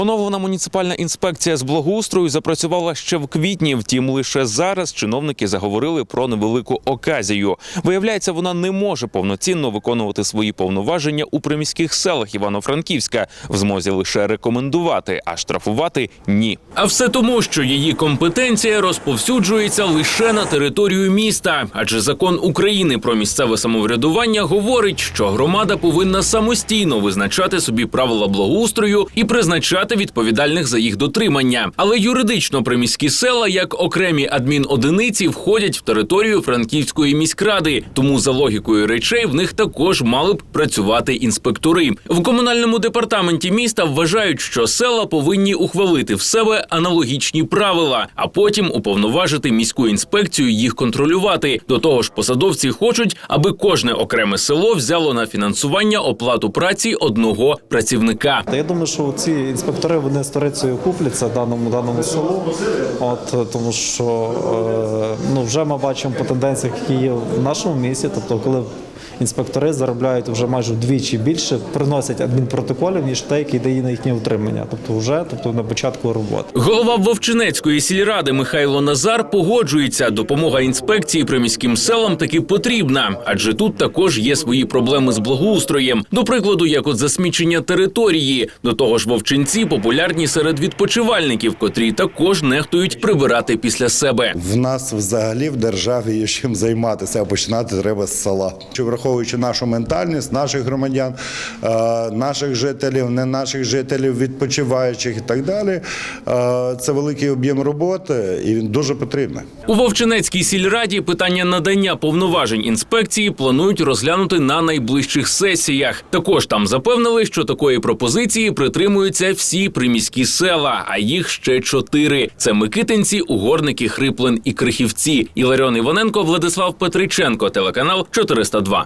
Оновлена муніципальна інспекція з благоустрою запрацювала ще в квітні. Втім, лише зараз чиновники заговорили про невелику оказію. Виявляється, вона не може повноцінно виконувати свої повноваження у приміських селах Івано-Франківська, в змозі лише рекомендувати, а штрафувати ні. А все тому, що її компетенція розповсюджується лише на територію міста, адже закон України про місцеве самоврядування говорить, що громада повинна самостійно визначати собі правила благоустрою і призначати відповідальних за їх дотримання. Але юридично приміські села, як окремі адмінодиниці, входять в територію Франківської міськради. Тому за логікою речей в них також мали б працювати інспектори. В комунальному департаменті міста вважають, що села повинні ухвалити в себе аналогічні правила, а потім уповноважити міську інспекцію їх контролювати. До того ж, посадовці хочуть, аби кожне окреме село взяло на фінансування оплату праці одного працівника. Та я думаю, що ці інспектори вони сторицею купляться даному даному селу. От тому що е, ну вже ми бачимо по тенденціях, які є в нашому місті. Тобто, коли інспектори заробляють вже майже вдвічі більше, приносять адмінпротоколів, ніж те, які дає на їхнє утримання. Тобто, вже тобто на початку роботи. Голова Вовчинецької сільради Михайло Назар погоджується, допомога інспекції приміським селам таки потрібна, адже тут також є свої проблеми з благоустроєм. До прикладу, як от засмічення території. До того ж, вовчинці популярні серед відпочивальників, котрі також нехтують прибирати після себе. В нас взагалі в державі є чим займатися, а починати треба з села. Чи враховуючи нашу ментальність, наших громадян, е, наших жителів, не наших жителів, відпочиваючих і так далі, е, це великий об'єм роботи, і він дуже потрібний. У Вовчинецькій сільраді питання надання повноважень інспекції планують розглянути на найближчих сесіях. Також там запевнили, що такої пропозиції притримуються всі приміські села, а їх ще чотири: це Микитинці, Угорники, Хриплин і Крихівці. Іларіон Іваненко, Владислав Петриченко, телеканал 402.